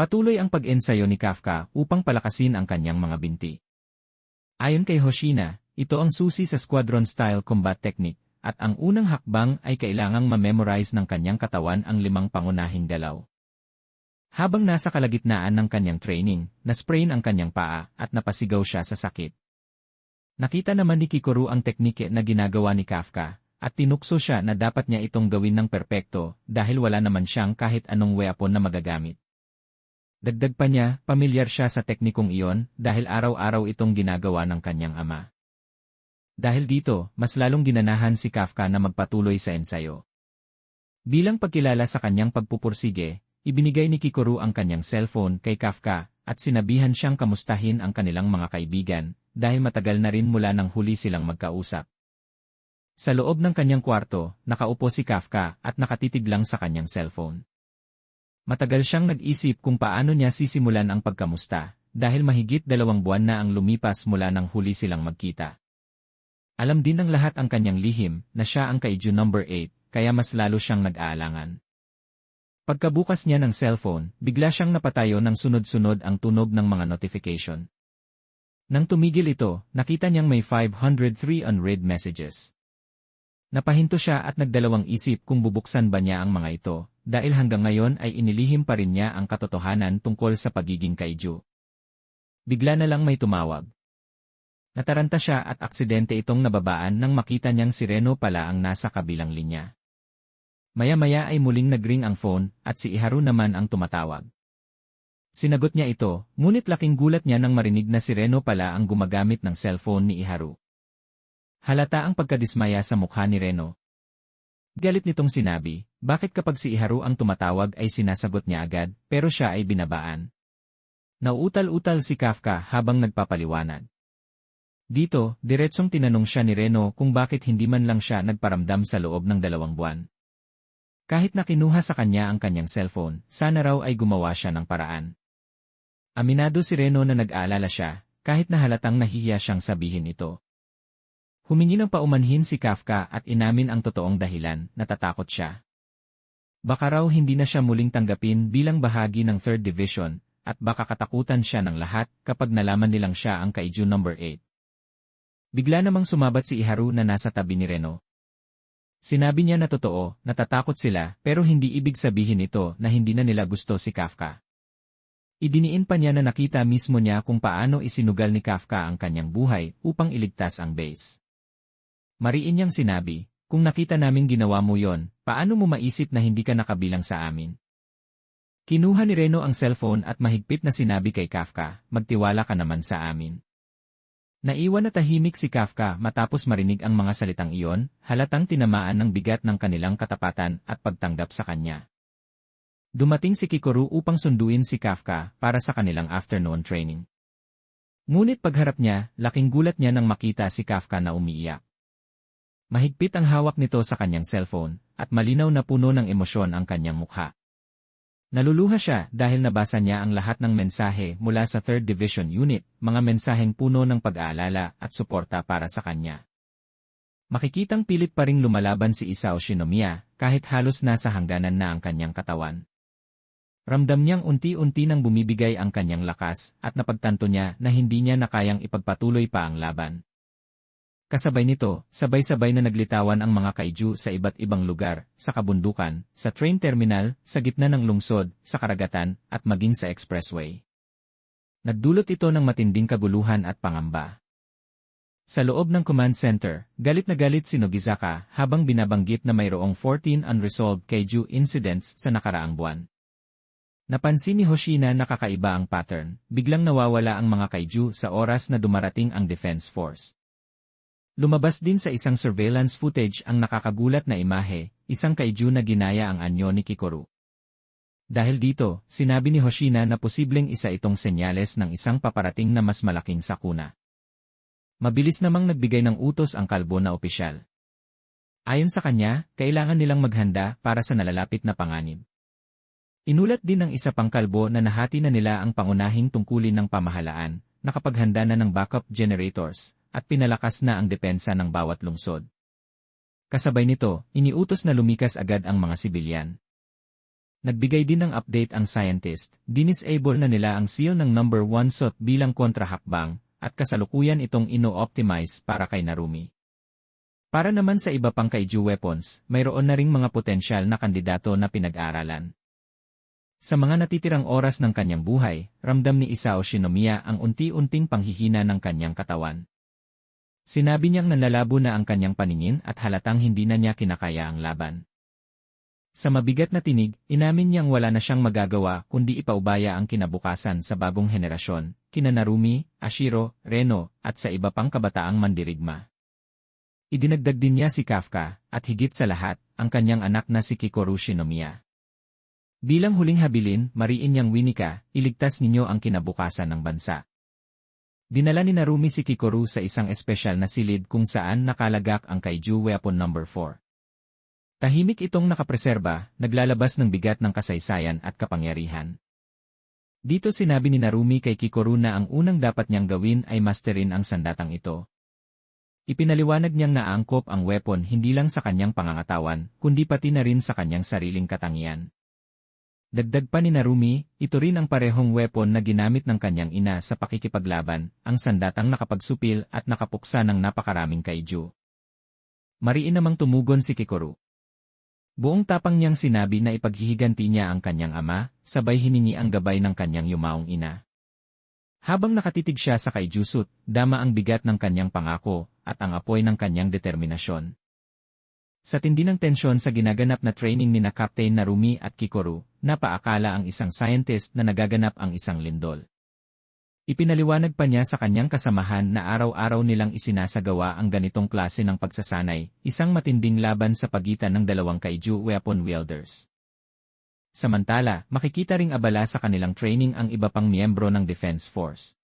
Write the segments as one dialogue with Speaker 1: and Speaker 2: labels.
Speaker 1: Patuloy ang pag-ensayo ni Kafka upang palakasin ang kanyang mga binti. Ayon kay Hoshina, ito ang susi sa squadron-style combat technique, at ang unang hakbang ay kailangang ma-memorize ng kanyang katawan ang limang pangunahing galaw. Habang nasa kalagitnaan ng kanyang training, na-sprain ang kanyang paa at napasigaw siya sa sakit. Nakita naman ni Kikoru ang teknike na ginagawa ni Kafka, at tinukso siya na dapat niya itong gawin ng perpekto dahil wala naman siyang kahit anong weapon na magagamit. Dagdag pa niya, pamilyar siya sa teknikong iyon dahil araw-araw itong ginagawa ng kanyang ama. Dahil dito, mas lalong ginanahan si Kafka na magpatuloy sa ensayo. Bilang pagkilala sa kanyang pagpupursige, ibinigay ni Kikoru ang kanyang cellphone kay Kafka at sinabihan siyang kamustahin ang kanilang mga kaibigan dahil matagal na rin mula nang huli silang magkausap. Sa loob ng kanyang kwarto, nakaupo si Kafka at nakatitig lang sa kanyang cellphone. Matagal siyang nag-isip kung paano niya sisimulan ang pagkamusta, dahil mahigit dalawang buwan na ang lumipas mula nang huli silang magkita. Alam din ng lahat ang kanyang lihim na siya ang kaiju number 8, kaya mas lalo siyang nag-aalangan. Pagkabukas niya ng cellphone, bigla siyang napatayo ng sunod-sunod ang tunog ng mga notification. Nang tumigil ito, nakita niyang may 503 unread messages. Napahinto siya at nagdalawang isip kung bubuksan ba niya ang mga ito, dahil hanggang ngayon ay inilihim pa rin niya ang katotohanan tungkol sa pagiging kaiju. Bigla na lang may tumawag. Nataranta siya at aksidente itong nababaan nang makita niyang si Reno pala ang nasa kabilang linya. Maya-maya ay muling nagring ang phone at si Iharu naman ang tumatawag. Sinagot niya ito, ngunit laking gulat niya nang marinig na si Reno pala ang gumagamit ng cellphone ni Iharu. Halata ang pagkadismaya sa mukha ni Reno. Galit nitong sinabi, bakit kapag si Iharu ang tumatawag ay sinasagot niya agad, pero siya ay binabaan. Nauutal-utal si Kafka habang nagpapaliwanag. Dito, diretsong tinanong siya ni Reno kung bakit hindi man lang siya nagparamdam sa loob ng dalawang buwan. Kahit na kinuha sa kanya ang kanyang cellphone, sana raw ay gumawa siya ng paraan. Aminado si Reno na nag-aalala siya, kahit na halatang nahihiya siyang sabihin ito. Humingi ng paumanhin si Kafka at inamin ang totoong dahilan, natatakot siya. Baka raw hindi na siya muling tanggapin bilang bahagi ng 3rd Division, at baka katakutan siya ng lahat kapag nalaman nilang siya ang Kaiju number 8. Bigla namang sumabat si Iharu na nasa tabi ni Reno. Sinabi niya na totoo, natatakot sila, pero hindi ibig sabihin ito na hindi na nila gusto si Kafka. Idiniin pa niya na nakita mismo niya kung paano isinugal ni Kafka ang kanyang buhay upang iligtas ang base. Mariin niyang sinabi, kung nakita namin ginawa mo yon, paano mo maisip na hindi ka nakabilang sa amin? Kinuha ni Reno ang cellphone at mahigpit na sinabi kay Kafka, magtiwala ka naman sa amin. Naiwan na tahimik si Kafka matapos marinig ang mga salitang iyon, halatang tinamaan ng bigat ng kanilang katapatan at pagtanggap sa kanya. Dumating si Kikoru upang sunduin si Kafka para sa kanilang afternoon training. Ngunit pagharap niya, laking gulat niya nang makita si Kafka na umiiyak. Mahigpit ang hawak nito sa kanyang cellphone, at malinaw na puno ng emosyon ang kanyang mukha. Naluluha siya dahil nabasa niya ang lahat ng mensahe mula sa 3rd Division Unit, mga mensaheng puno ng pag-aalala at suporta para sa kanya. Makikitang pilit pa ring lumalaban si Isao Shinomiya kahit halos nasa hangganan na ang kanyang katawan. Ramdam niyang unti-unti nang bumibigay ang kanyang lakas at napagtanto niya na hindi niya nakayang ipagpatuloy pa ang laban. Kasabay nito, sabay-sabay na naglitawan ang mga kaiju sa iba't ibang lugar, sa kabundukan, sa train terminal, sa gitna ng lungsod, sa karagatan, at maging sa expressway. Nagdulot ito ng matinding kaguluhan at pangamba. Sa loob ng command center, galit na galit si Nogizaka habang binabanggit na mayroong 14 unresolved kaiju incidents sa nakaraang buwan. Napansin ni Hoshina na kakaiba ang pattern, biglang nawawala ang mga kaiju sa oras na dumarating ang defense force. Lumabas din sa isang surveillance footage ang nakakagulat na imahe, isang kaiju na ginaya ang anyo ni Kikoru. Dahil dito, sinabi ni Hoshina na posibleng isa itong senyales ng isang paparating na mas malaking sakuna. Mabilis namang nagbigay ng utos ang kalbo na opisyal. Ayon sa kanya, kailangan nilang maghanda para sa nalalapit na panganib. Inulat din ng isa pang kalbo na nahati na nila ang pangunahing tungkulin ng pamahalaan, nakapaghanda na ng backup generators, at pinalakas na ang depensa ng bawat lungsod. Kasabay nito, iniutos na lumikas agad ang mga sibilyan. Nagbigay din ng update ang scientist, dinisable na nila ang seal ng number 1 SOT bilang kontrahakbang, at kasalukuyan itong ino-optimize para kay Narumi. Para naman sa iba pang kaiju weapons, mayroon na ring mga potensyal na kandidato na pinag-aralan. Sa mga natitirang oras ng kanyang buhay, ramdam ni Isao Shinomiya ang unti-unting panghihina ng kanyang katawan. Sinabi niyang nanlalabo na ang kanyang paningin at halatang hindi na niya kinakaya ang laban. Sa mabigat na tinig, inamin niyang wala na siyang magagawa kundi ipaubaya ang kinabukasan sa bagong henerasyon, kina Narumi, Ashiro, Reno, at sa iba pang kabataang mandirigma. Idinagdag din niya si Kafka, at higit sa lahat, ang kanyang anak na si Kikoru Shinomiya. Bilang huling habilin, mariin niyang Winika, iligtas ninyo ang kinabukasan ng bansa. Dinala ni Narumi si Kikoru sa isang espesyal na silid kung saan nakalagak ang Kaiju Weapon No. 4. Tahimik itong nakapreserba, naglalabas ng bigat ng kasaysayan at kapangyarihan. Dito sinabi ni Narumi kay Kikoru na ang unang dapat niyang gawin ay masterin ang sandatang ito. Ipinaliwanag niyang naangkop ang weapon hindi lang sa kanyang pangangatawan, kundi pati na rin sa kanyang sariling katangian. Dagdag pa ni Narumi, ito rin ang parehong weapon na ginamit ng kanyang ina sa pakikipaglaban, ang sandatang nakapagsupil at nakapuksa ng napakaraming kaiju. Mariin namang tumugon si Kikoru. Buong tapang niyang sinabi na ipaghihiganti niya ang kanyang ama, sabay hiningi ang gabay ng kanyang yumaong ina. Habang nakatitig siya sa kaijusut, dama ang bigat ng kanyang pangako, at ang apoy ng kanyang determinasyon. Sa tindi ng tensyon sa ginaganap na training ni na Captain Narumi at Kikoru, napaakala ang isang scientist na nagaganap ang isang lindol. Ipinaliwanag pa niya sa kanyang kasamahan na araw-araw nilang isinasagawa ang ganitong klase ng pagsasanay, isang matinding laban sa pagitan ng dalawang kaiju weapon wielders. Samantala, makikita ring abala sa kanilang training ang iba pang miyembro ng Defense Force.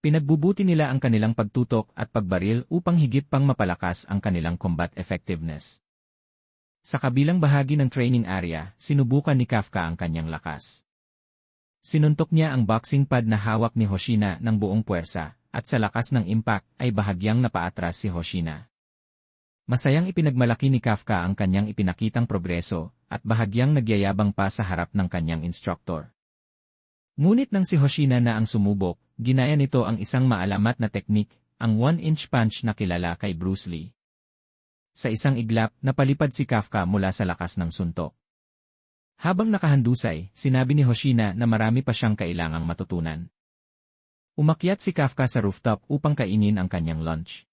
Speaker 1: Pinagbubuti nila ang kanilang pagtutok at pagbaril upang higit pang mapalakas ang kanilang combat effectiveness. Sa kabilang bahagi ng training area, sinubukan ni Kafka ang kanyang lakas. Sinuntok niya ang boxing pad na hawak ni Hoshina ng buong puwersa, at sa lakas ng impact ay bahagyang napaatras si Hoshina. Masayang ipinagmalaki ni Kafka ang kanyang ipinakitang progreso, at bahagyang nagyayabang pa sa harap ng kanyang instructor. Ngunit nang si Hoshina na ang sumubok, ginaya nito ang isang maalamat na teknik, ang one-inch punch na kilala kay Bruce Lee. Sa isang iglap, napalipad si Kafka mula sa lakas ng suntok. Habang nakahandusay, sinabi ni Hoshina na marami pa siyang kailangang matutunan. Umakyat si Kafka sa rooftop upang kainin ang kanyang lunch.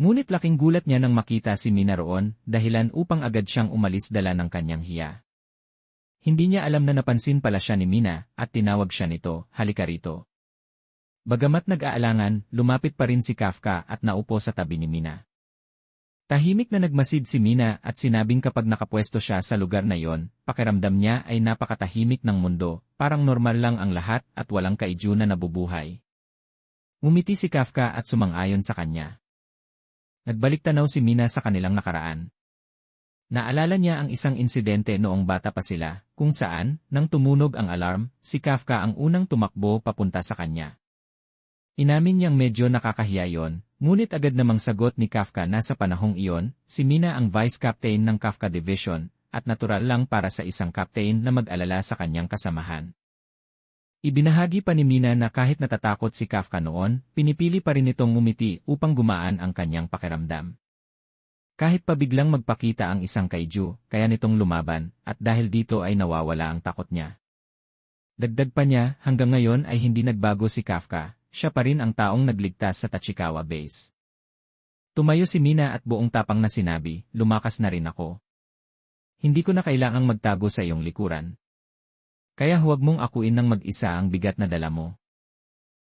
Speaker 1: Ngunit laking gulat niya nang makita si Mina roon, dahilan upang agad siyang umalis dala ng kanyang hiya. Hindi niya alam na napansin pala siya ni Mina, at tinawag siya nito, halika rito. Bagamat nag-aalangan, lumapit pa rin si Kafka at naupo sa tabi ni Mina. Tahimik na nagmasid si Mina at sinabing kapag nakapwesto siya sa lugar na yon, pakiramdam niya ay napakatahimik ng mundo, parang normal lang ang lahat at walang kaiju na nabubuhay. Umiti si Kafka at sumang-ayon sa kanya. Nagbalik tanaw si Mina sa kanilang nakaraan. Naalala niya ang isang insidente noong bata pa sila, kung saan, nang tumunog ang alarm, si Kafka ang unang tumakbo papunta sa kanya. Inamin niyang medyo nakakahiya yon, ngunit agad namang sagot ni Kafka na sa panahong iyon, si Mina ang vice captain ng Kafka Division, at natural lang para sa isang captain na mag-alala sa kanyang kasamahan. Ibinahagi pa ni Mina na kahit natatakot si Kafka noon, pinipili pa rin itong ngumiti upang gumaan ang kanyang pakiramdam. Kahit pa biglang magpakita ang isang kaiju, kaya nitong lumaban, at dahil dito ay nawawala ang takot niya. Dagdag pa niya, hanggang ngayon ay hindi nagbago si Kafka, siya pa rin ang taong nagligtas sa Tachikawa base. Tumayo si Mina at buong tapang na sinabi, lumakas na rin ako. Hindi ko na kailangang magtago sa iyong likuran. Kaya huwag mong akuin ng mag-isa ang bigat na dala mo.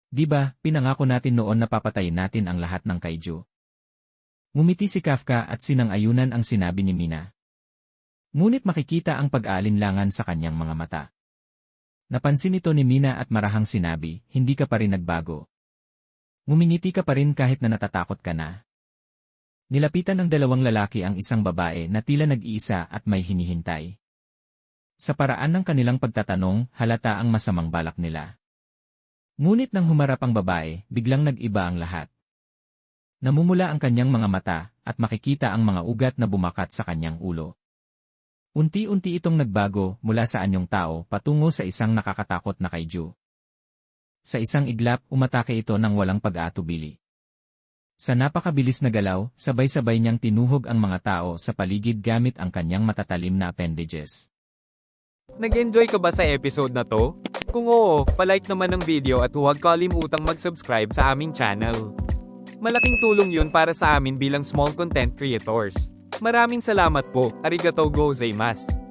Speaker 1: Di ba, pinangako natin noon na papatayin natin ang lahat ng kaiju. Ngumiti si Kafka at sinang-ayunan ang sinabi ni Mina. Ngunit makikita ang pag-aalinlangan sa kanyang mga mata. Napansin ito ni Mina at marahang sinabi, hindi ka pa rin nagbago. Ngumingiti ka pa rin kahit na natatakot ka na. Nilapitan ng dalawang lalaki ang isang babae na tila nag-iisa at may hinihintay. Sa paraan ng kanilang pagtatanong, halata ang masamang balak nila. Ngunit nang humarap ang babae, biglang nag-iba ang lahat. Namumula ang kanyang mga mata, at makikita ang mga ugat na bumakat sa kanyang ulo. Unti-unti itong nagbago mula sa anyong tao patungo sa isang nakakatakot na kaiju. Sa isang iglap, umatake ito ng walang pag-aatubili. Sa napakabilis na galaw, sabay-sabay niyang tinuhog ang mga tao sa paligid gamit ang kanyang matatalim na appendages.
Speaker 2: Nag-enjoy ka ba sa episode na to? Kung oo, palike naman ng video at huwag kalimutang mag-subscribe sa aming channel. Malaking tulong yun para sa amin bilang small content creators. Maraming salamat po, arigatou gozaimasu.